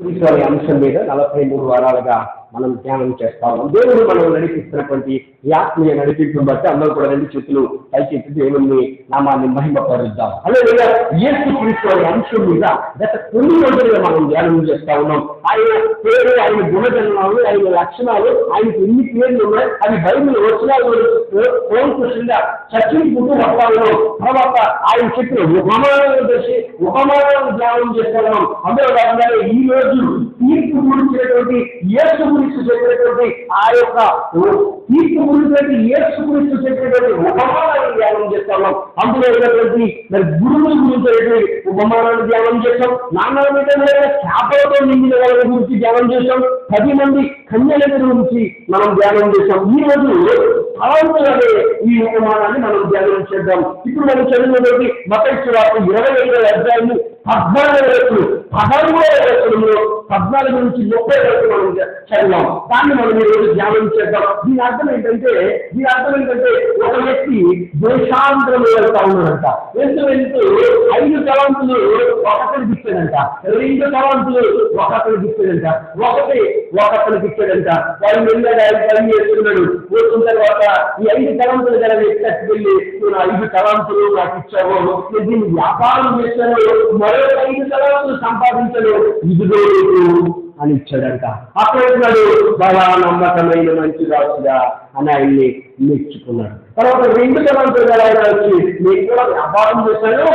ఈశ్వరి అంశం మీద నలభై మూడు వారాలుగా మనం ధ్యానం చేస్తా ఉన్నాం దేవుడు మనం నడిపిస్తున్నటువంటి ఈ ఆత్మీయ నడిపింపును బట్టి అందరూ కూడా రెండు చేతులు పైకెత్తి దేవుణ్ణి నామాన్ని మహిమపరుద్దాం. అదేవిధంగా ఏసు క్రీస్తు అంశం మీద గత కొన్ని రోజులుగా మనం ధ్యానం చేస్తా ఉన్నాం. ఆయన పేరు ఆయన గుణజన్మాలు ఆయన లక్షణాలు ఆయనకు ఎన్ని పేర్లు ఉన్నాయి? అవి బైబిల్ వచనాలు ఫోన్ కృష్ణంగా చర్చించుకుంటూ వస్తా తర్వాత ఆయన చెప్పిన ఉపమానాలను దర్శి ఉపమానాలను ధ్యానం చేస్తా ఉన్నాం. అందులో భాగంగానే ఈ రోజు తీర్పు గురించినటువంటి యేసు గురించి చెప్పినటువంటి ఆ యొక్క తీర్పు గురించినటువంటి యేసు గురించి చెప్పినటువంటి ఉపమానాన్ని ధ్యానం చేస్తాము అందులో ఉన్నటువంటి మరి గురువుల గురించినటువంటి ఉపమానాన్ని ధ్యానం చేస్తాం. నాన్న మీద చేపలతో నిండిన వాళ్ళ గురించి ధ్యానం చేస్తాం. పది మంది కన్యల గురించి మనం ధ్యానం చేస్తాం. ఈ రోజు తలంతులనే ఈ ఉపమానాన్ని మనం ధ్యానం చేద్దాం. ఇప్పుడు మనం చదివినటువంటి మత ఇరవై ఐదవ అధ్యాయులు పద్నాలుగు వరకు పదమూడవ వచనంలో పద్నాలుగు నుంచి ముప్పై వరకు మనం చదివాం. దాన్ని మనం ఈరోజు ధ్యానం చేద్దాం. దీని అర్థం ఏంటంటే దీని అర్థం ఏంటంటే ఒక వ్యక్తి దేశాంతరం వెళ్తా ఉన్నాడంట. వెళ్తూ వెళ్తూ ఐదు తలాంతులు ఒకరికి ఇచ్చాడంట రెండు తలాంతులు ఒకరికి ఇచ్చాడంట ఒకటి ఒకరికి ఇచ్చాడంట వాళ్ళు వెళ్ళాడు ఆయన పని చేస్తున్నాడు. వచ్చిన తర్వాత ఈ ఐదు తలాంతులు గల వ్యక్తి వెళ్ళి నువ్వు ఐదు తలాంతులు నాకు ఇచ్చావు. నేను దీన్ని వ్యాపారం చేశాను. మరో ఐదు తలంతులు సంపాదించాను ఇదిగో అని ఇచ్చాడంట. అప్పుడు బాగా నమ్మకమైన మంచి రాసుగా అని ఆయన్ని మెచ్చుకున్నాడు. తర్వాత రెండు తలంతులు గల ఆయన వచ్చి నేను కూడా వ్యాపారం చేశాను.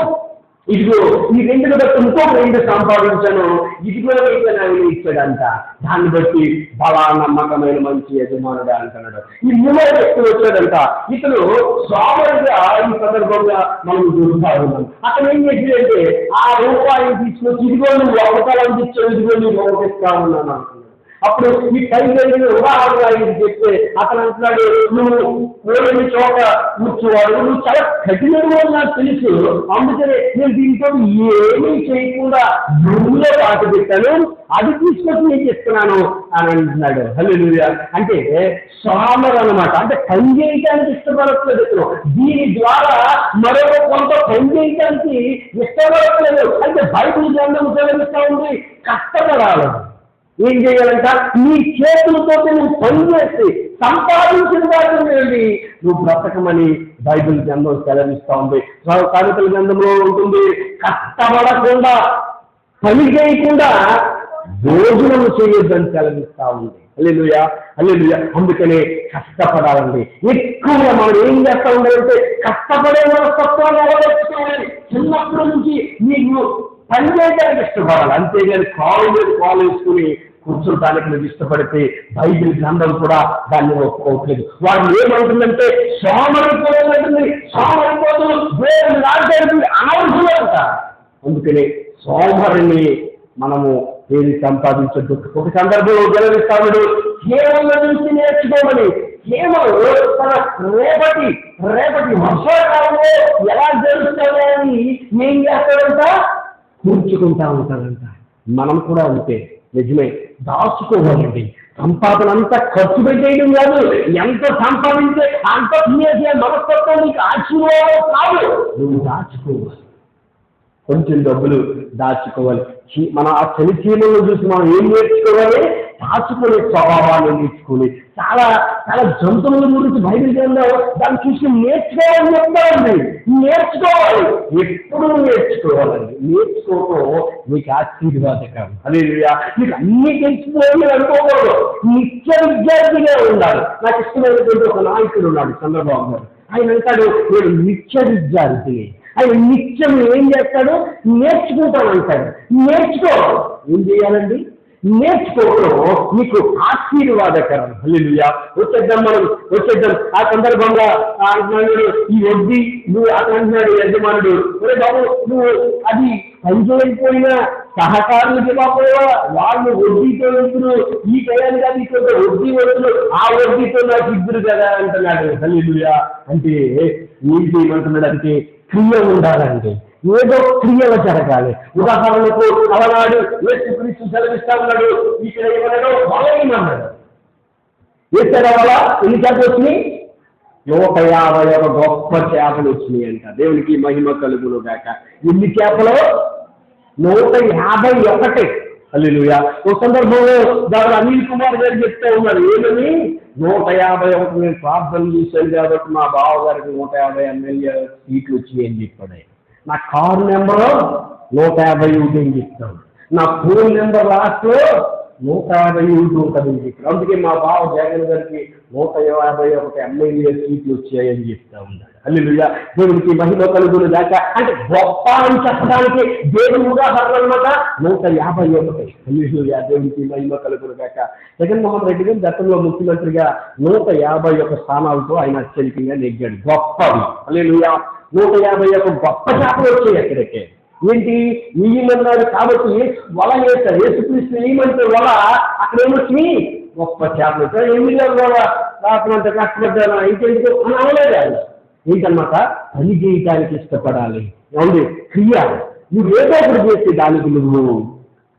ఇదిగో ఈ రెండు బట్టి ఇంకో రెండు సంపాదించాను. ఇదిగో అయితే ఆయన ఇచ్చాడంట. దాన్ని బట్టి బలా నమ్మకమైన మంచి యజమానుడు అంటున్నాడు. ఈ మూడో వ్యక్తి వచ్చాడంట. ఇతను స్వామిగా ఈ సందర్భంగా మనం చూస్తా ఉన్నాం అతను ఏం చేసిందంటే ఆ రూపాయలు తీసుకొచ్చి ఇదిగో నువ్వు ఒకటాలని ఇచ్చావు ఇదిగో నువ్వు ఒకటిస్తా ఉన్నాను అప్పుడు ఈ కైగలిగిన ఉదాహరణ ఆయనకి చెప్తే అతను అంటున్నాడు నువ్వు కోరిన చోట కూర్చోవాడు నువ్వు చాలా కఠినడు అని నాకు తెలుసు. అందుకనే నేను దీంతో ఏమీ చేయకుండా భూమిలో పాట పెట్టాను. అది తీసుకొచ్చి నేను చెప్తున్నాను. అని అంటున్నాడు. హలో అంటే సామర్ అనమాట అంటే పని చేయడానికి ఇష్టపడట్లేదు ఇతను. దీని ద్వారా మరొక కొంత పని చేయడానికి ఇష్టపడట్లేదు. అంటే బైబిల్ గ్రంథం చదివిస్తా ఉంది. కష్టపడాలి. ఏం చేయాలంట? నీ చేతులతో నువ్వు పనిచేసి సంపాదించిన వాటిని నువ్వు బ్రతకమని బైబిల్ గ్రంథం సెలవిస్తా ఉంది. సామెతల గ్రంథంలో ఉంటుంది కష్టపడకుండా పని చేయకుండా భోజనం చేయొద్దని సెలవిస్తా ఉంది. అల్లెలుయా అల్లెలుయా అందుకనే కష్టపడాలండి. ఎక్కువగా మనం ఏం చేస్తా ఉండాలంటే కష్టపడే మనస్తత్వాన్ని అలవర్చుకోవాలి చిన్నప్పటి నుంచి నీకు పని చేయడానికి ఇష్టపడాలి. అంతేగాని కాలు మీద కాలు వేసుకుని కూర్చోటానికి నువ్వు ఇష్టపడితే బైబిల్ గ్రంథం కూడా దాన్ని ఒప్పుకోవట్లేదు. వాడు ఏమంటుందంటే సోమరిపోతుంది సోమరిపోతుంది వేరు రాజ్యానికి అనవసరంట అందుకని సోమరిని మనము ఏది సంపాదించద్దు. ఒక సందర్భంలో గెలవిస్తాడు. కేవలం నుంచి నేర్చుకోమని. కేవలం తన రేపటి రేపటి వర్షాకాలంలో ఎలా జరుగుతుందో అని ఏం చేస్తాడంట? కూర్చుకుంటా ఉంటారంట మనం కూడా అంతే నిజమే. దాచుకోవాలండి. సంపాదన అంతా ఖర్చు పెట్టేయడం కాదు ఎంత సంపాదించే అంత మనస్తత్వం నీకు ఆశీర్వాదం కాదు. నువ్వు దాచుకోవాలి. కొంచెం డబ్బులు దాచుకోవాలి. మన ఆ చలి చీమలను చూసి మనం ఏం నేర్చుకోవాలి? దాచుకునే స్వభావాన్ని నేర్చుకుని చాలా చాలా జంతువుల గురించి బయలుదేరి దాన్ని చూసి నేర్చుకోవాలని చెప్తారండి నేర్చుకోవాలి. ఎప్పుడు నేర్చుకోవాలండి. నేర్చుకోవటం మీకు ఆశీర్వాదకరం. అదే మీకు అన్ని తెలిసిపోయి అనుకోకూడదు. నిత్య విద్యార్థిగా ఉండాలి. నాకు ఇష్టమైనటువంటి ఒక నాయకుడు ఉన్నాడు చంద్రబాబు గారు. ఆయన అంటాడు నేను నిత్య విద్యార్థిని. ఆయన నిత్యం ఏం చేస్తాడు? నేర్చుకుంటానంటాడు నేర్చుకో. ఏం చేయాలండి? నేర్చుకోవడం నీకు ఆశీర్వాదకరం. హల్లెలూయా. వచ్చేద్దాం మనం. వచ్చేద్దాం. ఆ సందర్భంగా ఆ అంటున్నాడు ఈ వడ్డీ నువ్వు అతను అంటున్నాడు యజమానుడు. ఒరే బాబు నువ్వు అది పనిచేయకపోయినా సహకారులు చెప్పకపోయా వాళ్ళు వడ్డీతో వెళ్తున్నారు ఈ టయానికి అది కొంత వడ్డీ వద్దు ఆ వడ్డీతో నాకు ఇద్దరు కదా అంటున్నాడు. హల్లెలూయా. అంటే ఏం చేయమంటున్నాడు? అంటే క్రియ ఉండాలండి. ఏదో క్రియలు జరగాలి. ఉదాహరణకు అవనాడు యేసుక్రీస్తు సెలవిస్తా ఉన్నాడు ఇక్కడ ఏమన్నాడు వలయమన్నాడు ఎన్ని చేపలు వచ్చినాయి? నూట యాభై ఒక గొప్ప చేపలు వచ్చినాయి అంట. దేవునికి మహిమ కలుగును గాక. ఎన్ని చేపలు? నూట యాభై ఒకటి. అల్లుయా ఒక సందర్భంలో దాని అనిల్ కుమార్ గారు చెప్తే ఉన్నారు. ఏమని? నూట యాభై ఒకటి నేను ప్రార్థన చేశాను కాబట్టి మా బావగారికి నూట యాభై ఎమ్మెల్యే సీట్లు వచ్చి అని చెప్పాడు ఆయన. నా కారు నెంబరు నూట యాభై ఒకటి అని చెప్తాడు. నా ఫోన్ నెంబర్ లాస్ట్లో నూట యాభై ఒకటి ఉంటుందని చెప్పాడు. అందుకే మా బావ జగన్ గారికి నూట యాభై ఒకటి ఎమ్మెల్యే సీట్లు వచ్చాయని చెప్తా ఉన్నాడు. అల్లుగా దేవుడికి మహిమ కలుగులు దాకా అంటే గొప్ప అని చెప్పడానికి దేవుడు ఉదాహరణ అనమాట నూట యాభై ఒకటి. అల్లుగా దేవుడికి మహిమ కలుగులు దాక జగన్మోహన్ రెడ్డి గారు గతంలో ముఖ్యమంత్రిగా నూట యాభై ఒక స్థానాలతో ఆయన అత్యధికంగా నెగ్గాడు. గొప్పవి అల్లుగా నూట యాభై ఒక గొప్ప చేపలు వచ్చాయి అక్కడికే. ఏంటి? ఈయమన్నాడు కాబట్టి వల వేస్తారు యేసుక్రీస్తు ఈయమంటే వల అక్కడ ఏమొచ్చి గొప్ప చేపలు వచ్చాయి ఎన్ని వల? రాత్రంత కష్టపడ్డాను? ఇంకెందుకు? అని అనలేదు ఆయన పని చేయటానికి ఇష్టపడాలి. ఏమండి? క్రియ. నువ్వు ఏదో ఒకటి చేస్తే దానికి నువ్వు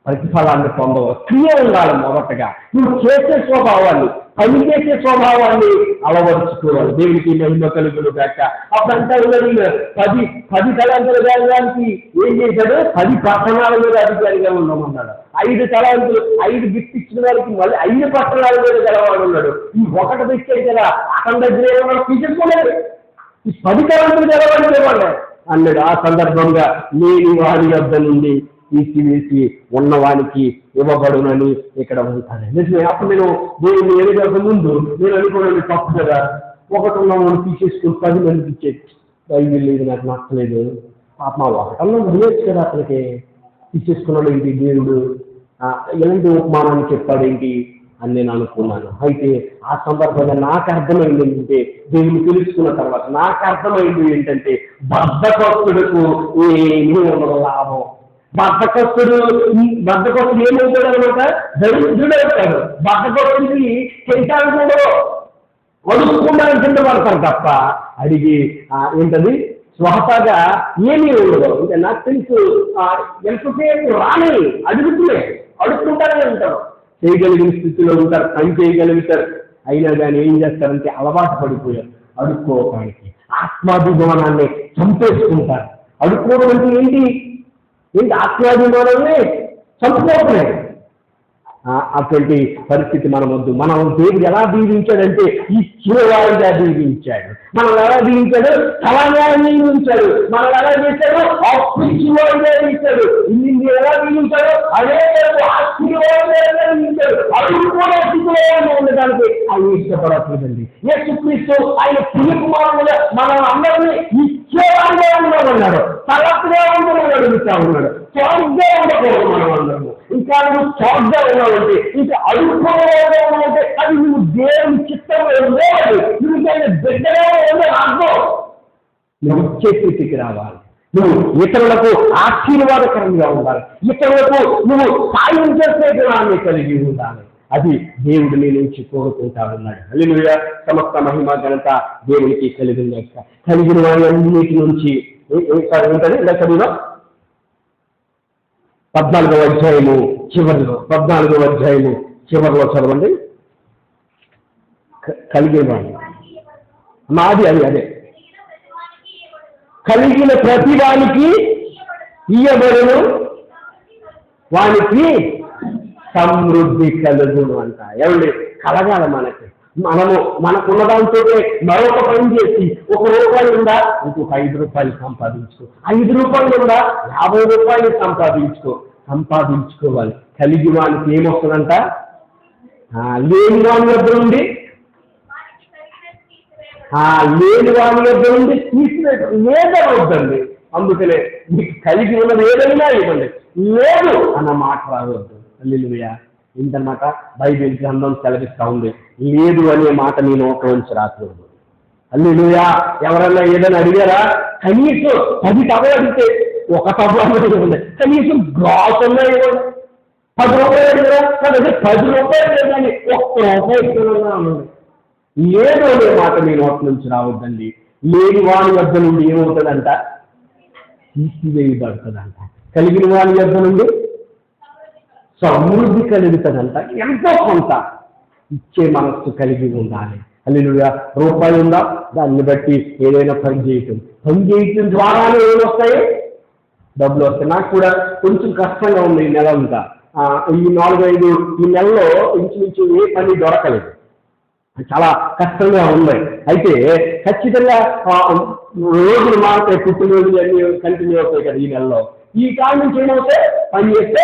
ప్రతిఫలాన్ని పొందవు. క్రియ ఉండాలి మొదటగా. నువ్వు చేసే స్వభావాన్ని పని చేసే స్వభావాన్ని అలవరుచుకోవాలి. దేవునికి మహిమ కలుగులు కాక అప్పుడంతా పది పది తలాంతులు గారికి ఏం చేశాడు? పది పట్టణాల మీద అధికారిగా ఉండమన్నాడు. ఐదు తలాంతులు ఐదు గిఫ్ట్ ఇచ్చిన వారికి మళ్ళీ ఐదు పట్టణాల మీద గెలవాడు ఉన్నాడు ఈ ఒకటి తెచ్చాడు కదా అక్కడ దగ్గర ఏమన్నా తీసుకోలేదు పది తలాంతులు గెలవాడు ఇవ్వండి అన్నాడు. ఆ సందర్భంగా నేను వారి వద్ద నుండి తీసివేసి ఉన్నవానికి ఇవ్వబడునని ఇక్కడ ఉంటాను నిజమే అప్పుడు నేను దేవుని ఎదుగక ముందు నేను అనుకోవడానికి తప్పు కదా. ఒకటి ఉన్నవాడు తీసేసుకుని పది మందికి ఇచ్చేది. బైబిల్ లేదు నాకు నచ్చలేదు పాప మా ఒకటన్నా వదిలేచ్చు కదా అతనికి. తీసేసుకున్నాడు ఏంటి? దేవుడు ఎలాంటి ఉపమానాన్ని చెప్పాడు ఏంటి? అని నేను అనుకున్నాను. అయితే ఆ సందర్భంగా నాకు అర్థమైంది ఏంటంటే దేవుని తెలుసుకున్న తర్వాత నాకు అర్థమైంది ఏంటంటే బద్ధకస్తుడుకు ఏమీ లాభం. బద్ధకస్తుడు బద్ధకస్తుడు ఏమవుతాడు అనమాట దరిద్రుడు అవుతాడు. బద్ధకస్తుడికి తింటానికి కూడా అడుక్కుంటానికి కింద పడతారు తప్ప అడిగి ఏంటది? స్వహతాగా ఏమీ ఉండదు. ఇంకా నాకు తెలుసు ఎంతసేపు రాని అడుగుతులే అడుగుతుంటారని అంటారు చేయగలిగిన స్థితిలో ఉంటారు పని చేయగలుగుతారు అయినా కానీ ఏం చేస్తారంటే అలవాటు పడిపోయారు. అడుక్కోవడానికి ఆత్మాభిమానాన్ని చంపేసుకుంటారు. అడుక్కోవడం అంటే ఏంటి? ఏంటి ఆత్మాభిమానాన్ని చంపుకోవట్లేదు అటువంటి పరిస్థితి మన వద్దు. మనం దేవుడు ఎలా దీవించాడంటే ఇచ్చేవాడిగా దీవించాడు. మనం ఎలా దీవించాడు? తలగా దీవించాడు మనం ఎలా చేశాడు? అప్పు ఇచ్చేవాడిగా దీవించాడు ఇన్ని ఎలా దీవించాడు అదే ఆస్తివాడిగా దీవించాడు అడుగు కూడా స్థితిలో ఉండడానికి ఆయన ఇష్టపడట్లేదండి ఏ యేసుక్రీస్తు ఆయన ప్రియకుమారుడుగా మనం అందరినీ ఇచ్చేవాడిగా ఉండమన్నాడు. తలపుగా ఉండమని అడుగుతా ఉన్నాడు. చార్గా ఉండకూడదు మనం అందరము. ఇంకా నువ్వు చార్గా ఉన్నావంటే ఇంకా అడుక్కోవాలంటే అది నువ్వు దేవుని చిత్తంలో ఉండేవాడు నువ్వు దాన్ని బిడ్డగా ఉండే అర్థం నువ్వు వచ్చే స్థితికి రావాలి. నువ్వు ఇతరులకు ఆశీర్వాదకరంగా ఉండాలి. ఇతరులకు నువ్వు సాయం చేసే గుణాన్ని కలిగి ఉండాలి. అది దేవుడు నీ నుంచి కోరుకుంటా ఉన్నాడు అల్లుయ సమస్త మహిమ ఘనత దేవునికి కలిగిన యొక్క కలిగిన వారి అన్నిటి నుంచి ఉంటుంది? ఇలా చదివా పద్నాలుగవ అధ్యాయము చివరిలో పద్నాలుగవ అధ్యాయము చివరిలో చదవండి. క- కలిగేవాడు మాది అది అదే. కలిగిన ప్రతి వానికి ఇయ్యబడును. వానికి సమృద్ధి కలుగును అంట. ఏమండి? కలగాలి మనకి. మనము మనకున్న దాంతో మరొక పని చేసి ఒక రూపాయి ఉందా? ఇంకొక ఐదు రూపాయలు సంపాదించుకో. ఐదు రూపాయలు ఉందా? యాభై రూపాయలు సంపాదించుకో. సంపాదించుకోవాలి. కలిగి వానికి ఏమొస్తుందంట? లేని వాని వద్ద నుండి లేని వాని వద్ద నుండి తీసివేయడం లేదనవద్దండి అందుకనే మీకు కలిగి ఉన్నది ఏదైనా ఇవ్వండి. లేదు అన్న మాట రావద్దు. అల్లిలుయ ఇంతమాట బైబిల్ గ్రంథం సెలవిస్తా ఉంది. లేదు అనే మాట నీ నోట నుంచి రాకూడదు అల్లిలుయా ఎవరన్నా ఏదైనా అడిగారా? కనీసం పది టవలు అడిగితే ఒక టవ ఇవ్వండి. కనీసం గ్రాస్ అన్నా ఇవ్వండి. పది రూపాయలు అడిగారా? పది రూపాయలు లేదని ఒక్క రూపాయి ఇస్తున్నా ఏదో అనే మాట మీ నోటి నుంచి రావద్దండి. లేని వాని వద్ద నుండి ఏమవుతుందంట? తీసివేయబడుతుందంట. కలిగిన వాని వద్ద నుండి సమృద్ధి కలుగుతుందంట. ఎంతో కొంత ఇచ్చే మనస్సు కలిగి ఉండాలి. అల్లుగా రూపాయి ఉందా? దాన్ని బట్టి ఏదైనా పని చేయటం. పని చేయటం ద్వారానే ఏమొస్తాయి డబ్బులు వస్తాయి. నాకు కూడా కొంచెం కష్టంగా ఉంది ఈ నెల అంతా. ఈ ఈ నాలుగైదు ఈ నెలలో ఇంచుమించు ఏ పని దొరకలేదు. చాలా కష్టంగా ఉంది. అయితే ఖచ్చితంగా రోజులు మారుతాయి పుట్టినరోజులు అన్ని కంటిన్యూ అవుతాయి కదా ఈ నెలలో. ఈ కాలం నుంచి ఏమవుతాయి? పని చేస్తే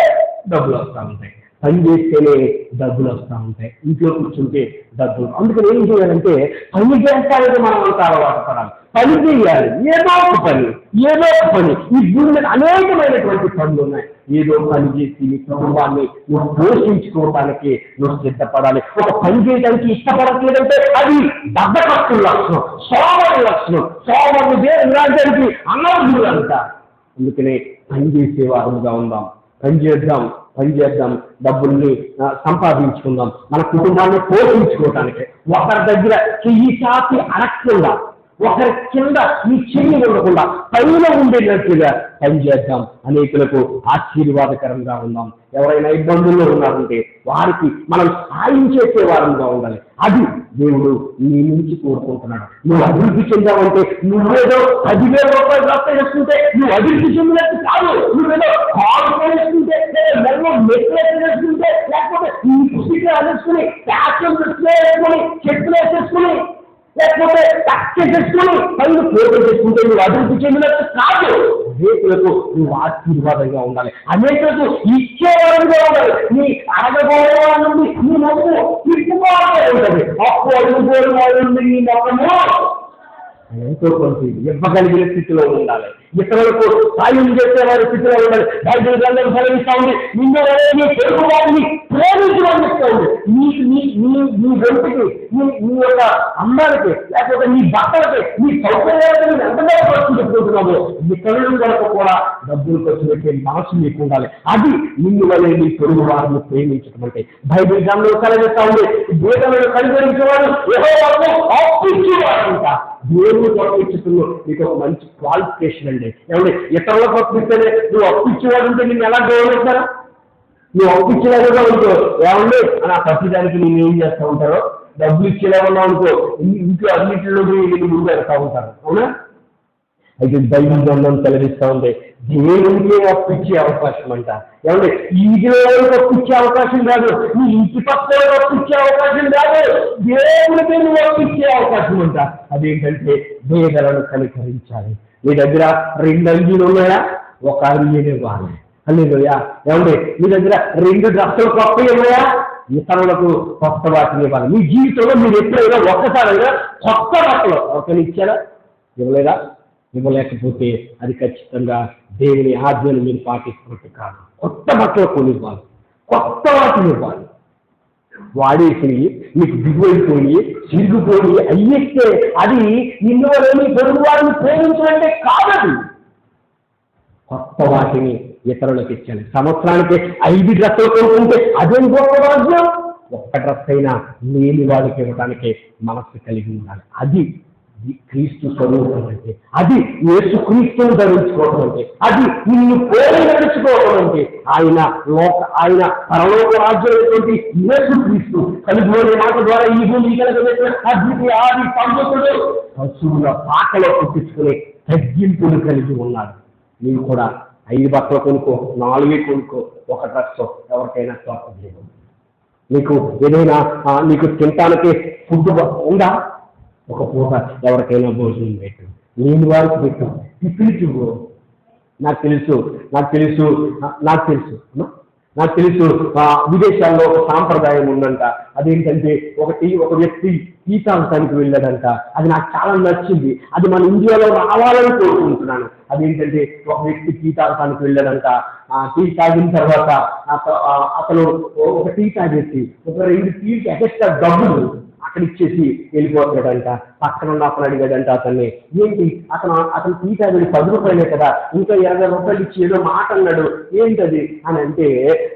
డబ్బులు వస్తూ ఉంటాయి. పని చేస్తేనే డబ్బులు వస్తూ ఉంటాయి. ఇంట్లో కూర్చుంటే డబ్బులు అందుకని ఏం చేయాలంటే పని చేస్తానికి మనం అంత అలవాటు పడాలి. పని చేయాలి. ఏదో ఒక పని ఏదో ఒక పని. ఈ భూమి మీద అనేకమైనటువంటి పనులు ఉన్నాయి. ఏదో పని చేసి నీ కుటుంబాన్ని నువ్వు పోషించుకోవటానికి నువ్వు సిద్ధపడాలి. ఒక పని చేయడానికి ఇష్టపడట్లేదంటే అది బద్దకస్తుల లక్షణం సోమరి లక్షణం. సోమరు దేవుని రాజ్యానికి అంట అందుకనే పని చేసేవారుగా ఉందాం. పని చేద్దాం. పని చేద్దాం డబ్బుల్ని సంపాదించుకుందాం. మన కుటుంబాన్ని పోషించుకోవటానికి. ఒకరి దగ్గర చెయ్యి చాపి అడగకుండా ఒకరి కింద ఈ చెయ్యి ఉండకుండా పైన ఉండేటట్టుగా పనిచేద్దాం అనేకులకు ఆశీర్వాదకరంగా ఉందాం. ఎవరైనా ఇబ్బందుల్లో ఉన్నారంటే వారికి మనం సాయం చేసే వారంగా ఉండాలి. అది దేవుడు నీ నుంచి కోరుకుంటున్నాడు. నువ్వు అభివృద్ధి చెందావంటే నువ్వేదో పదివేల రూపాయలు రక్త చేసుకుంటే నువ్వు అభివృద్ధి చెందినట్టు కాదు. నువ్వేదో కాలు చేసుకుంటే లేదా మెడలో లేకపోతే నీ పుస్తకాలు వేసుకుని ఫ్యాషన్ వేసుకుని చెట్లు వేసేసుకుని లేకపోతే టచ్ చేసుకుని పనులు పూర్తి చేసుకుంటే నువ్వు అభివృద్ధి చెందినట్టు కాదు. అనేకులకు నువ్వు ఆశీర్వాదంగా ఉండాలి. అనేకులకు ఇచ్చేవారంగా ఉండాలి. నీ అడగబోయే నుండి నీ మొక్కు తిట్టుకోవాలి ఉంటుంది అప్పు అడుగుబోయే వాళ్ళ నుండి నీ మొక్కము ఎంతో కొంత ఇవ్వగలిగిన స్థితిలో ఉండాలి. ఇతరులకు సాయం చేసేవారి స్థితిలో ఉండాలి బైబిల్ గ్రంథం సెలవిస్తా ఉంది. నిన్ను నీ తెలుగు వారిని ప్రేమించడం ఉంది. నీ నీ నీ నీ వెంటికి నీ నీ యొక్క అమ్మాలకి లేకపోతే నీ భర్తలకి నీ సౌకర్యాలకి ఎంతగా ఖర్చు పెట్టుకుంటున్నావు ఇతరుల వరకు కూడా డబ్బులు ఖర్చు పెట్టే మనసు నీకు ఉండాలి. అది నిన్ను వలె నీ పొరుగు వారిని ప్రేమించడం అంటే. బైబిల్ గ్రంథం సెలవిస్తా ఉంది. దేశంలో కనికరించేవాడు ఏదో అప్పించేవాడు అంట దేవుడు పంపించుతున్న నీకు ఒక మంచి క్వాలిఫికేషన్ అండి ఏమండి ఇతరులకు పంపిస్తేనే నువ్వు అప్పించేవాడు ఉంటే నిన్ను ఎలా గౌరవిస్తారా? నువ్వు అప్పించేలాగా ఉంటో ఏమండి? అని ఆ ప్రతిదానికి నేను ఏం చేస్తూ ఉంటారో? డబ్బులు ఇచ్చేలాగా అనుకో ఇంట్లో అన్నింటిలో నేను ముందు వెళ్తా ఉంటారు. అవునా? అయితే దైవం గ్రంథం సెలవిస్తా ఉంది. దేవునికి అప్పిచ్చే అవకాశం అంట. ఏమంటే ఇంటిలో అప్పిచ్చే అవకాశం కాదు నీ ఇంటి పక్కన అప్పిచ్చే అవకాశం కాదు దేవునికి నువ్వు అప్పిచ్చే అవకాశం అంట. అదేంటంటే వేదలను కనికరించాలి. మీ దగ్గర రెండు అంగీలు ఉన్నాయా? ఒక అంగీనే వాడు అల్లేదయ్యా ఏమండి? మీ దగ్గర రెండు డ్రస్సులు కొత్త ఉన్నాయా? ఇతరులకు కొత్త వాటిని ఇవ్వాలి. మీ జీవితంలో మీరు ఎప్పుడైనా ఒక్కసారైనా కొత్త బట్టలు ఒకరిని ఇచ్చారా? ఇవ్వలేదా? ఇవ్వలేకపోతే అది ఖచ్చితంగా దేవుని ఆజ్ఞను మీరు పాటిస్తున్నట్టు కాదు. కొత్త బట్టలు కొనివ్వాలి. కొత్త వాటిని ఇవ్వాలి. వాడేసి నీకు దిగువైపోయి చిరిగిపోయి అయ్యేస్తే అది నిన్ను వల్ల పొరుగు వారిని ప్రేమించడంటే కాదది. కొత్త వాటిని ఇతరులకు ఇచ్చాను. సంవత్సరానికి ఐదు డ్రెస్సులు కొనుక్కుంటే అదేం గొప్ప రాజ్యం ఒక్క డ్రెస్ అయినా లేని వాడికి ఇవ్వడానికి మనస్సు కలిగి ఉండాలి. అది ఈ క్రీస్తు స్వరూపం అంటే అది యేసు క్రీస్తుని ధరించుకోవడం అంటే అది నిన్ను పోలి నడుచుకోవడం అంటే ఆయన లోక ఆయన పరలోక రాజ్యమైనటువంటి యేసు క్రీస్తు కలిగిపోయిన మాట ద్వారా ఈ భూమి కలిగిన అద్భుత ఆది పండుతుడు పశువుల పాకలో పుట్టించుకునే తగ్గింపులు కలిగి ఉన్నాడు. నీవు కూడా ఐదు బట్టలు కొనుక్కో నాలుగే కొనుక్కో ఒక డ్రెస్ ఎవరికైనా స్వాతంత్రం నీకు ఏదైనా నీకు తినటానికి ఫుడ్ ఉందా? ఒక పూట ఎవరికైనా భోజనం పెట్టు. నేను వారికి పెట్టు. పిలిచు నాకు తెలుసు నాకు తెలుసు నా- నాకు తెలుసు. నాకు తెలుసు విదేశాల్లో ఒక సాంప్రదాయం ఉందంట. అదేంటంటే ఒకటి ఒక వ్యక్తి టీ వెళ్ళాడంట. అది నాకు చాలా నచ్చింది. అది మన ఇండియాలో రావాలని కోరుకుంటున్నాను. అదేంటంటే ఒక వ్యక్తి టీ వెళ్ళాడంట. ఆ టీ తాగిన తర్వాత అతను ఒక టీ తాగేసి ఒక రెండు టీకి ఎక్స్ట్రా డబ్బులు అక్కడ ఇచ్చేసి వెళ్ళిపోతున్నాడంట. పక్కన ఉన్న అతను అడిగాడంట అతన్ని ఏంటి? అతను అతను టీ తాగడి పది రూపాయలే కదా ఇంకా ఇరవై రూపాయలు ఇచ్చి ఏదో మాట అన్నాడు. ఏంటది? అని అంటే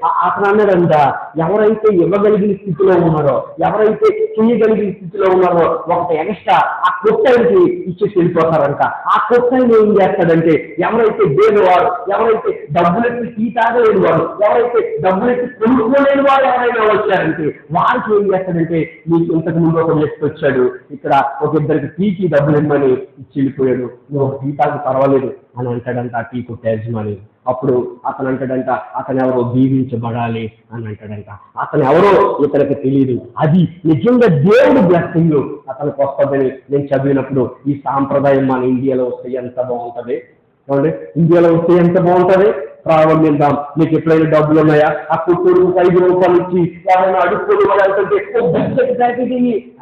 ఆ- అతను అన్నాడంట ఎవరైతే ఇవ్వగలిగిన స్థితిలో ఉన్నారో ఎవరైతే చేయగలిగిన స్థితిలో ఉన్నారో ఒక ఎక్స్ట్రా ఆ కొట్టానికి ఇచ్చేసి వెళ్ళిపోతారంట. ఆ కొట్టాన్ని ఏం చేస్తాడంటే ఎవరైతే పేదవారు ఎవరైతే డబ్బులెత్తి టీ తాగలేని వారు ఎవరైతే డబ్బులెత్తి కొనుక్కోలేని వారు ఎవరైనా వచ్చారంటే వారికి ఏం చేస్తాడంటే మీకు ఇంతకు ముందు ఒక వ్యక్తి వచ్చాడు ఇక్కడ ఒక ఇద్దరికి టీకి డబ్బులు ఇమ్మని ఇచ్చి వెళ్ళిపోయాడు నువ్వు ఒక టీ పర్వాలేదు అని అంటాడంట ఆ టీ కొట్టే యజమాని. అప్పుడు అతను అంటాడంట అతను ఎవరో దీవించబడాలి అని అంటాడంట. అతను ఎవరో ఇతనికి తెలియదు అది నిజంగా దేవుడు బ్లెస్సింగ్. అతనికి వస్తుందని నేను చదివినప్పుడు ఈ సాంప్రదాయం మన ఇండియాలో వస్తే ఎంత బాగుంటది? చూడండి ఇండియాలో వస్తే ఎంత బాగుంటది? ప్రారంభిద్దాం మీకు ఎప్పుడైనా డబ్బులు ఉన్నాయా? ఆ కుట్టూరు ఐదు రూపాయలు ఇచ్చి ఎవరైనా అడుక్కొని వాళ్ళు "ఓ బిస్కెట్ ప్యాకెట్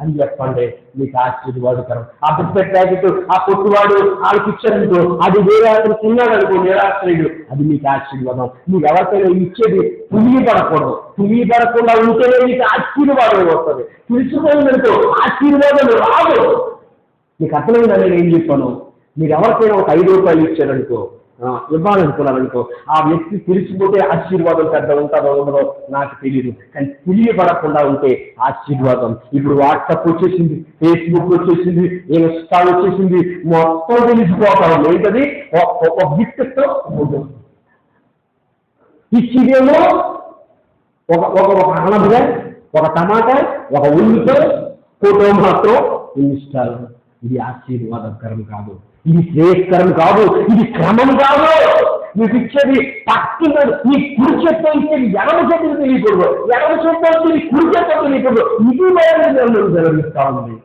అని చెప్పండి. మీకు ఆశీర్వాదకరం. ఆ బిస్కెట్ ప్యాకెట్ ఆ కొట్టువాడు వాళ్ళకి ఇచ్చారనుకో అది వేరే అతను తిన్నాడు అనుకో నిరాశ్రయుడు. అది మీకు ఆశీర్వాదం. మీకు ఎవరికైనా ఇచ్చేది పులి పడకూడదు. పులి పడకుండా ఉంటేనే మీకు ఆశీర్వాదం వస్తుంది. తెలుసుకోవాలంటే ఆశీర్వాదం రాదు. మీకు అర్థమైందని నేను ఏం చెప్పాను? మీరు ఎవరికైనా ఒక ఐదు రూపాయలు ఇచ్చారనుకో ఆ, ఇవ్వాలనుకున్నారనుకో ఆ వ్యక్తి తెలిసిపోతే ఆశీర్వాదం పెద్ద ఉంటుందో ఉండదో నాకు తెలియదు కానీ తెలియబడకుండా ఉంటే ఆశీర్వాదం ఇప్పుడు వాట్సాప్ వచ్చేసింది ఫేస్బుక్ వచ్చేసింది ఇన్స్టా వచ్చేసింది మొత్తం తెలిసిపోతా ఉంది ఏంటది ఒక- ఒక గిఫ్ట్తో ఇచ్చిదేమో ఒక ఒక ఒక అనపకాయ ఒక టమాటా ఒక ఉల్లిపాయ ఫోటో మాత్రం ఇన్స్టాల్ ఇది ఆశీర్వాదకరం కాదు ఇది శ్రేయస్కరం కాదు ఇది క్రమం కాదు. మీకు ఇచ్చేది పక్కి మీ కుడి చేత్తో ఇచ్చేది ఎడమ చేతికి తెలియకూడదు. ఎడమ చేత్తో ఇచ్చేది కుడి చేత్తో తెలియకూడదు. ఇది బయలు జరుగుతూ ఉంది.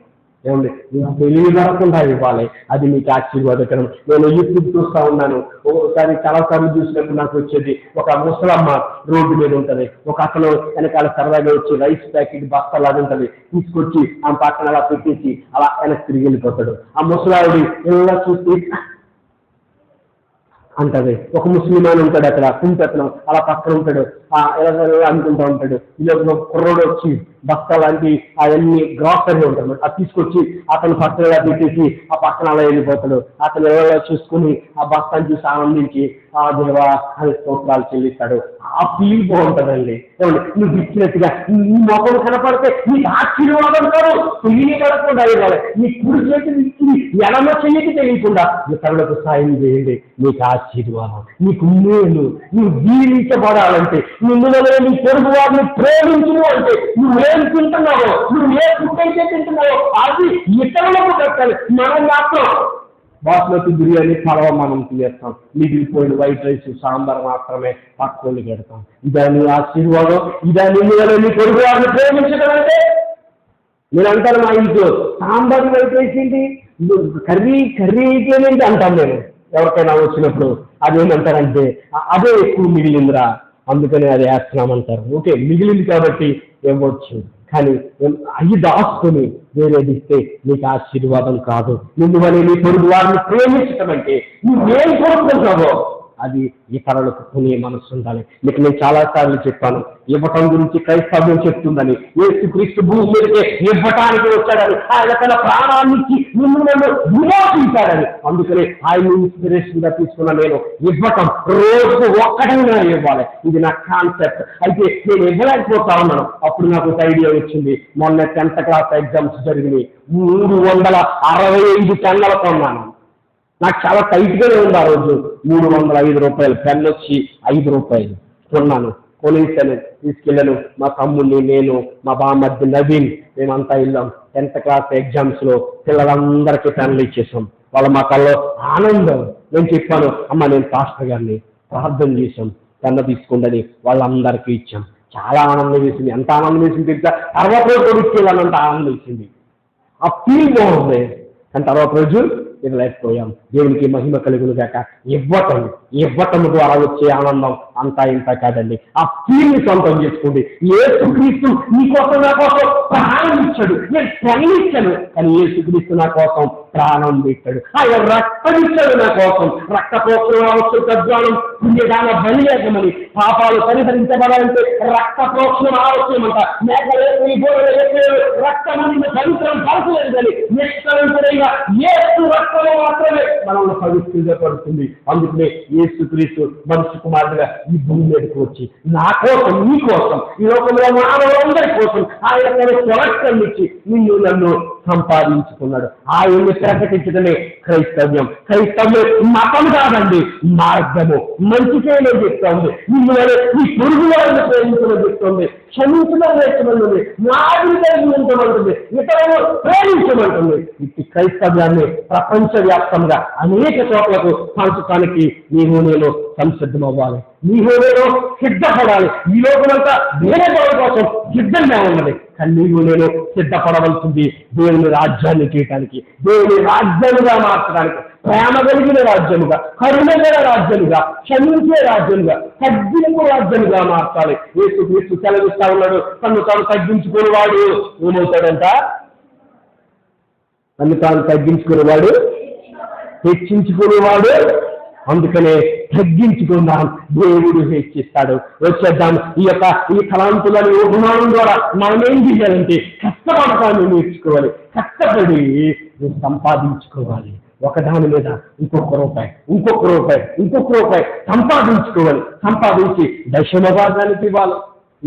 ఏమండి? తెలివి తెలియకుండా ఇవ్వాలి. అది మీకు ఆశీర్వాదకరం. నేను యూట్యూబ్ చూస్తా ఉన్నాను. ఒకసారి చాలాసార్లు చూసినప్పుడు నాకు వచ్చేది ఒక ముసలమ్మ రోడ్డు మీద ఉంటది. ఒక అతను వెనకాల సరదాగా వచ్చి రైస్ ప్యాకెట్ బస్తా లాగా ఉంటది. తీసుకొచ్చి ఆ పక్కన అలా పెట్టేసి అలా వెనక్కి తిరిగి వెళ్ళిపోతాడు. ఆ ముసలావిడి ఇలా చూసి అంటది. ఒక ముస్లిం అని ఉంటాడు అక్కడ కుంపెత్తనం అలా పక్కన ఉంటాడు. ఆ ఇలా అనుకుంటా ఉంటాడు. ఇలా కుర్రోడు వచ్చి బస్తా లాంటి అవన్నీ గ్రాసరీ ఉంటాడు అది తీసుకొచ్చి అతను పక్కన పెట్టేసి ఆ పక్కన అలా వెళ్ళిపోతాడు. అతను ఎవరో చూసుకుని ఆ బస్తాన్ని చూసి ఆనందించి ఆ దేవా అని స్తోత్రాలు చెల్లిస్తాడు. ఆ ఫీల్ బాగుంటుందండి. నువ్వు ఇచ్చినట్టుగా నీ మొఖం కనపడితే నీకు ఆశీర్వాదం కాదు తెలియబడకుండా ఇవ్వాలి నీ కుడి చేతిని ఇచ్చి ఎడమ చెయ్యకి తెలియకుండా ఇతరులకు సాయం చేయండి. నీకు ఆశీర్వాదం నీకు మేలు నువ్వు జీవించబడాలంటే నిన్ను నీ పొరుగు వారిని ప్రేమించు అంటే నువ్వు ఏం తింటున్నావో నువ్వు ఏ ఫుడ్ అయితే తింటున్నావో అది ఇతరులకు పెట్టాలి మనం మాత్రం బాస్మతి బిర్యానీ పడవ మనం తీస్తాం మిగిలిపోయిన వైట్ రైస్ సాంబార్ మాత్రమే పక్కన పెడతాం. ఇదా నీ ఆశీర్వాదం ఇదా నిన్ను నీ పొరుగు వారిని ప్రేమించడం అంటే నేను అంటాను మా ఇంట్లో సాంబార్ వైట్ రైస్ ఏంటి? కర్రీ కర్రీ ఏంటి? అంటాను నేను ఎవరికైనా వచ్చినప్పుడు అదేమంటారంటే అదే ఎక్కువ మిగిలిందిరా అందుకని అది వేస్తున్నామంటారు. ఓకే మిగిలింది కాబట్టి ఇవ్వచ్చు కానీ అయ్యి అవి దాచుకొని నీకు ఆశీర్వాదం కాదు. నువ్వు వల్ల నీ పొరుగు వారిని ప్రేమించటం అంటే నువ్వేం కోరుకుంటావో అది ఇతరులకు కొనే మనసు ఉండాలి. మీకు నేను చాలా సార్లు చెప్పాను ఇవ్వటం గురించి క్రైస్తవ్యం చెప్తుందని యేసుక్రీస్తు భూమి మీదకే ఇవ్వటానికి వచ్చాడని ఆయన తన ప్రాణాన్ని ఇచ్చి నిన్ను నన్ను విమోచించాడని. అందుకని ఆయన ఇన్స్పిరేషన్గా తీసుకున్న నేను ఇవ్వటం రోజు ఒక్కటైనా ఇవ్వాలి. ఇది నా కాన్సెప్ట్ అయితే నేను ఇవ్వలేకపోతా ఉన్నాను. అప్పుడు నాకు ఒక ఐడియా వచ్చింది. మొన్న టెన్త్ క్లాస్ ఎగ్జామ్స్ జరిగినాయి. మూడు వందల అరవై ఐదు టన్నుల కొన్నాను. నాకు చాలా టైట్గానే ఉంది ఆ రోజు. మూడు వందల ఐదు రూపాయలు. పెన్ వచ్చి ఐదు రూపాయలు. కొన్నాను. కొనేసాను తీసుకెళ్ళాను. మా తమ్ముడిని నేను మా బామ్మద్ది నవీన్ మేమంతా వెళ్ళాం. టెన్త్ క్లాస్ ఎగ్జామ్స్లో పిల్లలందరికీ పెన్లు ఇచ్చేసాం వాళ్ళ మా కల్లో ఆనందం. నేను చెప్పాను అమ్మ నేను పాస్టర్ గారిని ప్రార్థన చేశాం. పెన్ను తీసుకోండి వాళ్ళందరికీ ఇచ్చాం. చాలా ఆనందం వేసింది. ఎంత ఆనందం వేసింది తెలుసా? తర్వాత రోజు కొడుకెళ్ళానంత ఆనందం వేసింది. ఆ ఫీల్ బాగుంది. కానీ తర్వాత రోజు ఇవ్వలేకపోయాం దేవునికి మహిమ కలుగును గాక ఇవ్వటం ఇవ్వటం ద్వారా వచ్చే ఆనందం అంతా ఇంత కాదండి. ఆ ఫీల్ని సొంతం చేసుకోండి. ఏసుక్రీస్తు నీకోసం నా కోసం ప్రాణం ఇచ్చాడు. నేను పెన్ను ఇచ్చాను. కానీ ఏసుక్రీస్తు నా కోసం ప్రాణం పెట్టాడు. ఆయన రక్తం ఇచ్చాడు నా కోసం. రక్తపోక్షణ ప్రోక్షణ అవసరం పుణ్యదాన బలియాగమని పాపాలు పరిహరించబడాలంటే రక్త ప్రోక్షణ ఆవశ్యమంట మేకలు రక్తం పవిత్రం పరచలేదు కానీ నిష్కరించదైన ఆత్మలో మాత్రమే మనల్ని పవిత్రపడుతుంది అందుకనే ఏసు క్రీస్తు మనిషి కుమారుడిగా ఈ భూమి మీదకి వచ్చి నా కోసం నీ కోసం ఈ లోకంలో మానవులందరి కోసం ఆయన తన స్వరక్తం ఇచ్చి నిన్ను నన్ను సంపాదించుకున్నాడు. ఆయన్ని ప్రకటించడమే క్రైస్తవ్యం. క్రైస్తవ్యం మతం కాదండి మార్గము. మంచి చేయడం చెప్తోంది. మిమ్మల్ని ఈ పురుగు వాళ్ళని ప్రేమించడం చెప్తోంది. క్షమించడం నేర్చమంటుంది నాది కలిగించమంటుంది ఇతరులను ప్రేమించమంటుంది ఇది క్రైస్తవ్యాన్ని ప్రపంచ వ్యాప్తంగా అనేక చోట్లకు పంచడానికి నీవు నేను సంసిద్ధమవ్వాలి. నీవు నేను సిద్ధపడాలి. ఈ లోకమంతా వేరే కోసం సిద్ధంగా ఉన్నది. కానీ నేను సిద్ధపడవలసింది దేవుని రాజ్యాన్ని చేయటానికి దేవుని రాజ్యముగా మార్చడానికి ప్రేమ కలిగిన రాజ్యముగా కరుణ గల రాజ్యముగా క్షమించే రాజ్యముగా తగ్గింపు రాజ్యముగా మార్చాలి. యేసు క్రీస్తు సెలవిస్తా ఉన్నాడు. తను తాను తగ్గించుకునేవాడు. ఏమవుతాడంట? తను తాను తగ్గించుకునేవాడు హెచ్చించుకునేవాడు అందుకనే తగ్గించుకుందాం. దేవుడు హెచ్చిస్తాడు. వచ్చేద్దాం. ఈ యొక్క ఈ తలాంతులను ఉపమానం ద్వారా మనం ఏం చేయాలంటే కష్టపడతాన్ని నేర్చుకోవాలి. కష్టపడి నువ్వు సంపాదించుకోవాలి. ఒకదాని మీద ఇంకొక రూపాయి ఇంకొక రూపాయి ఇంకొక రూపాయి సంపాదించుకోవాలి. సంపాదించి దశమ భాగానికి ఇవ్వాలి.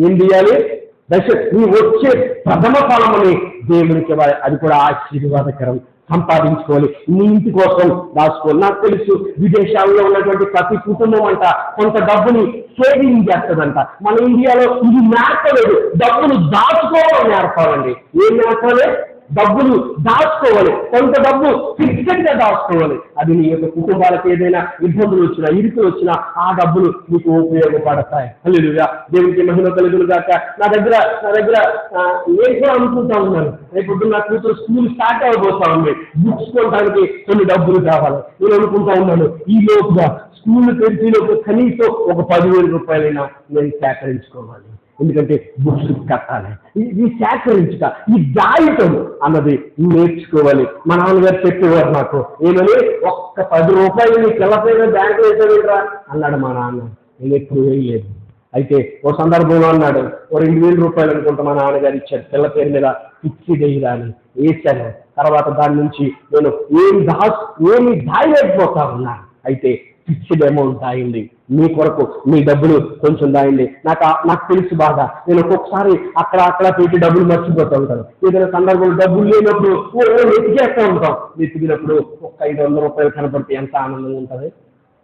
ఏం చేయాలి? దశ నీ వచ్చే ప్రథమ ఫలమని దేవునికి ఇవ్వాలి. అది కూడా ఆశీర్వాదకరం. సంపాదించుకోవాలి. నీ ఇంటి కోసం దాచుకోవాలి. నాకు తెలుసు విదేశాల్లో ఉన్నటువంటి ప్రతి కుటుంబం అంట కొంత డబ్బుని సేవింగ్ చేస్తుందంట. మన ఇండియాలో ఇది నేర్పలేదు. డబ్బులు దాచుకోవడం నేర్పాలండి. ఏం నేర్పలేదు డబ్బులు దాచుకోవాలి. కొంత డబ్బు ఫిక్స్డ్గా దాచుకోవాలి. అది నీ యొక్క కుటుంబాలకు ఏదైనా ఇబ్బందులు వచ్చినా ఇరుకులు వచ్చినా ఆ డబ్బులు నీకు ఉపయోగపడతాయి. హల్లెలూయా. దేవునికి మహిమ కలుగులు కాక నా దగ్గర నా దగ్గర నేను కూడా అనుకుంటా ఉన్నాను. రేపు నా కూతురు స్కూల్ స్టార్ట్ అవ్వబోతా ఉంది. బుక్స్ కొనడానికి కొన్ని డబ్బులు కావాలి. నేను అనుకుంటా ఉన్నాను. ఈ లోపుగా స్కూల్ తెరిచి కనీసం ఒక పదివేల రూపాయలైనా నేను సేకరించుకోవాలి. ఎందుకంటే బుక్స్ కట్టాలి. ఈ- సేకరించుట ఈ దాయితం అన్నది నేర్చుకోవాలి. మా నాన్నగారు చెప్పేవారు నాకు ఏమని? ఒక్క పది రూపాయలు నీ పిల్లపైన బ్యాంక్ వేసేవిరా అన్నాడు మా నాన్న. నేను ఎప్పుడు వేయలేదు. అయితే ఓ సందర్భంలో అన్నాడు ఓ రెండు వేల రూపాయలు అనుకుంటా మా నాన్నగారు ఇచ్చారు. పిల్ల పేరు మీద ఫిక్స్డ్ వేయరా అని వేసాను తర్వాత దాని నుంచి నేను ఏమి దా ఏమి దాయలేకపోతా ఉన్నాను. అయితే ఫిక్స్డ్ అమౌంట్ దాయండి. మీ కొరకు మీ డబ్బులు కొంచెం దాయండి. నాకు నాకు తెలుసు బాగా నేను ఒక్కొక్కసారి అక్కడ అక్కడ పెట్టి డబ్బులు మర్చిపోతూ ఉంటాను. ఏదైనా సందర్భంలో డబ్బులు లేనప్పుడు ఓ వెతికేస్తూ ఉంటాం. వెతికినప్పుడు ఒక్క ఐదు వందల రూపాయలు కనపడితే ఎంత ఆనందంగా ఉంటుంది?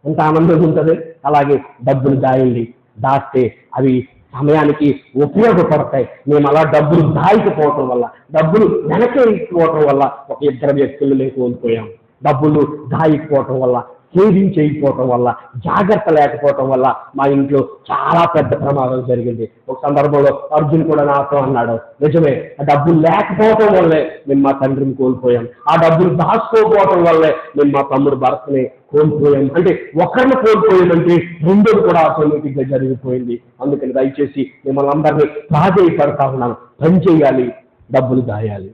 ఎంత ఆనందంగా ఉంటుంది? అలాగే డబ్బులు దాయండి. దాస్తే అవి సమయానికి ఉపయోగపడతాయి. మేము అలా డబ్బులు దాయకపోవటం వల్ల డబ్బులు వెనకేయకపోవటం వల్ల ఒక ఇద్దరు వ్యక్తులు మేము కోల్పోయాం. డబ్బులు దాయిపోవటం వల్ల సేవింగ్ చేయకపోవటం వల్ల జాగ్రత్త లేకపోవటం వల్ల మా ఇంట్లో చాలా పెద్ద ప్రమాదం జరిగింది. ఒక సందర్భంలో అర్జున్ కూడా నాతో అన్నాడు నిజమే ఆ డబ్బులు లేకపోవటం వల్లే మేము మా తండ్రిని కోల్పోయాం. ఆ డబ్బులు దాచుకోకపోవటం వల్లే మేము మా తమ్ముడు భర్తని కోల్పోయాం. అంటే ఒకరిని కోల్పోయామంటే రెండోది కూడా ఆటోమేటిక్గా జరిగిపోయింది. అందుకని దయచేసి మిమ్మల్ని అందరినీ ప్రాధేయపడతా ఉన్నాను. పని చేయాలి డబ్బులు దాయాలి.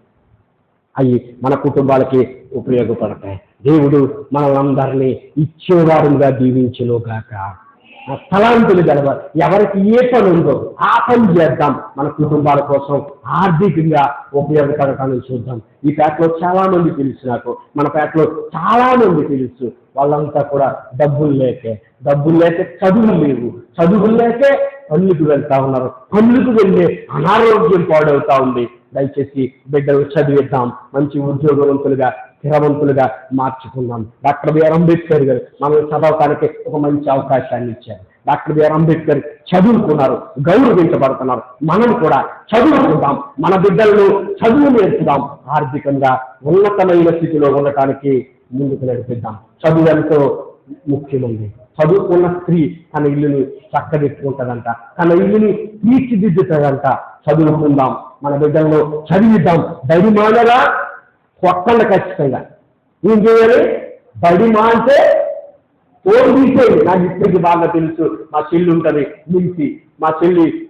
అవి మన కుటుంబాలకి ఉపయోగపడతాయి. దేవుడు మనల్ని ఇచ్చేవారుగా దీవించును గాక. స్థలాంతులు తలాంతులు గలవ ఎవరికి ఏ పని ఉందో ఆ పని చేద్దాం. మన కుటుంబాల కోసం ఆర్థికంగా ఉపయోగపడటానికి చూద్దాం. ఈ పేటలో చాలా మంది తెలుసు నాకు. మన పేటలో చాలా మంది తెలుసు. వాళ్ళంతా కూడా డబ్బులు లేకే డబ్బులు లేక చదువులు లేవు. చదువులు లేకే పనులకు వెళ్తా ఉన్నారు. పనులకు వెళ్ళే అనారోగ్యం పాడవుతా ఉంది. దయచేసి బిడ్డలు చదివిద్దాం. మంచి ఉద్యోగవంతులుగా స్థిరవంతులుగా మార్చుకుందాం డాక్టర్ బిఆర్ అంబేద్కర్ గారు మనల్ని చదవటానికి ఒక మంచి అవకాశాన్ని ఇచ్చారు. డాక్టర్ బిఆర్ అంబేద్కర్ చదువుకున్నారు గౌరవించబడుతున్నారు. మనం కూడా చదువుకుందాం మన బిడ్డలను చదువు నేర్చుదాం ఆర్థికంగా ఉన్నతమైన స్థితిలో ఉండటానికి ముందుకు నడిపిద్దాం. చదువు ఎంతో ముఖ్యమైనది. చదువుకున్న స్త్రీ తన ఇల్లుని చక్కదిట్టుకుంటుందంట తన ఇల్లుని తీర్చిదిద్దుతుందంట. చదువుకుందాం మన బిడ్డలను చదివిద్దాం. ధైర్యమానగా కొట్టండి ఖచ్చితంగా. ఏం చేయాలి? బడి అంటే ఫోన్ తీసేది నాకు ఇప్పటికి బాగా తెలుసు మా చెల్లి ఉంటుంది మించి మా చెల్లి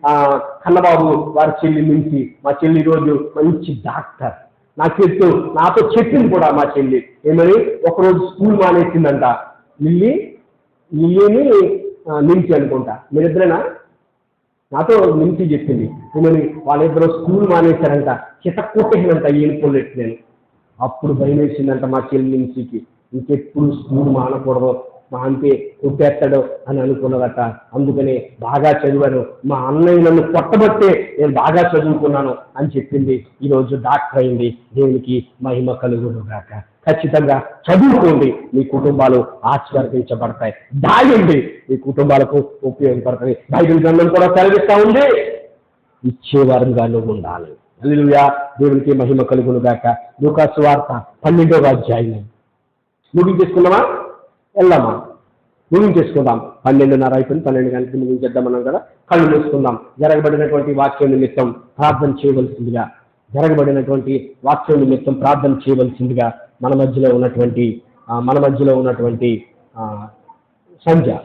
కన్నబాబు వారి చెల్లి మించి మా చెల్లి రోజు మంచి డాక్టర్. నాకు చెప్తూ నాతో చెప్పింది కూడా మా చెల్లి. ఏమని? ఒకరోజు స్కూల్ మానేసిందంట. లిల్లీ లిల్లీని ఆ, మించి అనుకుంటా. మీరిద్దరేనా? నాతో మించి చెప్పింది. ఏమని? వాళ్ళిద్దరూ స్కూల్ మానేశారంట. చితక్కొట్టేసినంట ఏనుకోలేదు నేను. అప్పుడు భయం వేసిందంట మా చెల్లించికి ఇంకెప్పుడు స్కూల్ మానకూడదు. మా అంతే కొట్టేస్తాడు అని అనుకున్నదట. అందుకనే బాగా చదివాను. మా అన్నయ్య నన్ను కొట్టబట్టే నేను బాగా చదువుకున్నాను అని చెప్పింది. ఈరోజు డాక్టర్ అయింది. దేవునికి మహిమ కలుగును గాక ఖచ్చితంగా చదువుకోండి. మీ కుటుంబాలు ఆశీర్వదించబడతాయి. దాయండి. మీ కుటుంబాలకు ఉపయోగపడతాయి. బైబిల్ గ్రంథం కూడా సెలవిస్తా ఉంది. ఇచ్చేవారంగా నువ్వు ఉండాలి. హల్లెలూయా. దేవునికి మహిమ కలుగును గాక. లూకాసు వార్త పన్నెండవ అధ్యాయం ముగించేసుకున్నామా వెళ్దామా? ముగించేసుకుందాం పన్నెండున్నర అయిపోయింది. పన్నెండు గంటలకు ముగించేద్దామన్నాం కదా. కళ్ళు మూసుకుందాం. జరగబడినటువంటి వాక్యం నిమిత్తం ప్రార్థన చేయవలసిందిగా. జరగబడినటువంటి వాక్యం నిమిత్తం ప్రార్థన చేయవలసిందిగా మన మధ్యలో ఉన్నటువంటి మన మధ్యలో ఉన్నటువంటి ఆ, సంధ్య.